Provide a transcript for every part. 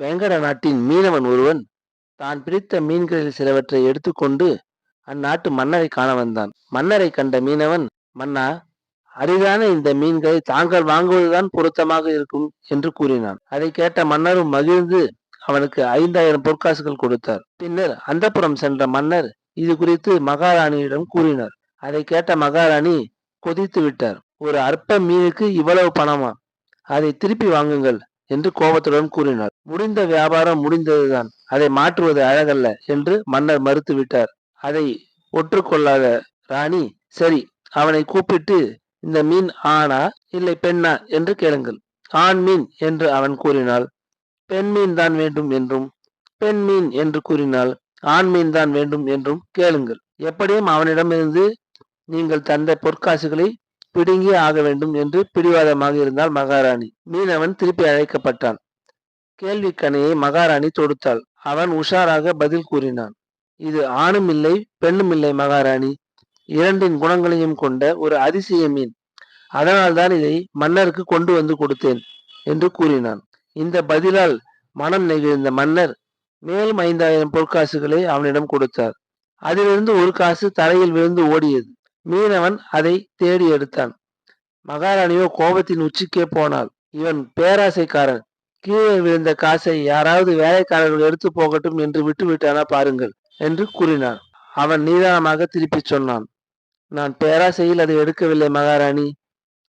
வேங்கட நாட்டின் மீனவன் ஒருவன் தான் பிடித்த மீன்களில் சிலவற்றை எடுத்துக்கொண்டு அந்நாட்டு மன்னரை காண வந்தான். மன்னரை கண்ட மீனவன் மன்னா அரிதான இந்த மீன்களை தாங்கள் வாங்குவதுதான் பொருத்தமாக இருக்கும் என்று கூறினான். அதை கேட்ட மன்னரும் மகிழ்ந்து அவனுக்கு ஐந்தாயிரம் பொற்காசுகள் கொடுத்தார். பின்னர் அந்தப்புறம் சென்ற மன்னர் இது குறித்து மகாராணியிடம் கூறினார். அதை கேட்ட மகாராணி கொதித்து விட்டார். ஒரு அற்ப மீனுக்கு இவ்வளவு பணமா? அதை திருப்பி வாங்குங்கள். என்று கோபத்துடன் கூறினார். முடிந்த வியாபாரம் முடிந்ததுதான். அதை மாற்றுவது அழகல்ல என்று மன்னர் மறுத்து விட்டார் அதை ஒற்றுக்கொள்ளாத ராணி சரி அவனை கூப்பிட்டு இந்த மீன் ஆணா இல்லை பெண்ணா? என்று கேளுங்கள். ஆண் மீன் என்று அவன் கூறினால் பெண் மீன் தான் வேண்டும் என்றும் பெண் மீன் என்று கூறினால் ஆண் மீன் தான் வேண்டும் என்றும் கேளுங்கள். எப்படியும் அவனிடமிருந்து நீங்கள் தந்த பொற்காசுகளை பிடுங்கி ஆக வேண்டும் என்று பிடிவாதமாக இருந்தால் மகாராணி. மீனவன் திருப்பி அழைக்கப்பட்டான். கேள்வி கணையை மகாராணி தொடுத்தாள். அவன் உஷாராக பதில் கூறினான். இது ஆணும் இல்லை பெண்ணும் இல்லை மகாராணி. இரண்டின் குணங்களையும் கொண்ட ஒரு அதிசய மீன். அதனால்தான் இதை மன்னருக்கு கொண்டு வந்து கொடுத்தேன் என்று கூறினான். இந்த பதிலால் மனம் நெகிழ்ந்த மன்னர் மேலும் ஐந்தாயிரம் பொற்காசுகளை அவனிடம் கொடுத்தார். அதிலிருந்து ஒரு காசு தரையில் விழுந்து ஓடியது. மீனவன் அதை தேடி எடுத்தான். மகாராணியோ கோபத்தின் உச்சிக்கே போனாள். இவன் பேராசைக்காரன். கீழே விழுந்த காசை யாராவது வேலைக்காரர்கள் எடுத்து போகட்டும் என்று விட்டு விட்டானா பாருங்கள் என்று கூறினான். அவன் நிதானமாக திருப்பிச் சொன்னான். நான் பேராசையில் அதை எடுக்கவில்லை மகாராணி.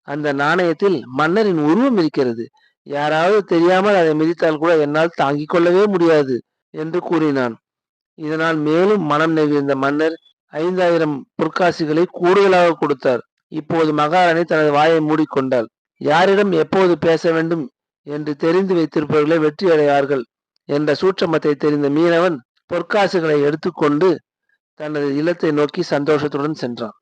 அந்த நாணயத்தில் மன்னரின் உருவம் இருக்கிறது. யாராவது தெரியாமல் அதை மிதித்தால் கூட என்னால் தாங்கிக் கொள்ளவே முடியாது என்று கூறினான். இதனால் மேலும் மனம் நெகிழ்ந்த மன்னர் ஐந்தாயிரம் பொற்காசுகளை கூடுதலாக கொடுத்தார். இப்போது மகாராணி தனது வாயை மூடிக்கொண்டாள். யாரிடம் எப்போது பேச வேண்டும் என்று தெரிந்து வைத்திருப்பவர்களே வெற்றி அடைவார்கள் என்ற சூட்சமத்தை தெரிந்த மீனவன் பொற்காசுகளை எடுத்துக்கொண்டு தனது இல்லத்தை நோக்கி சந்தோஷத்துடன் சென்றான்.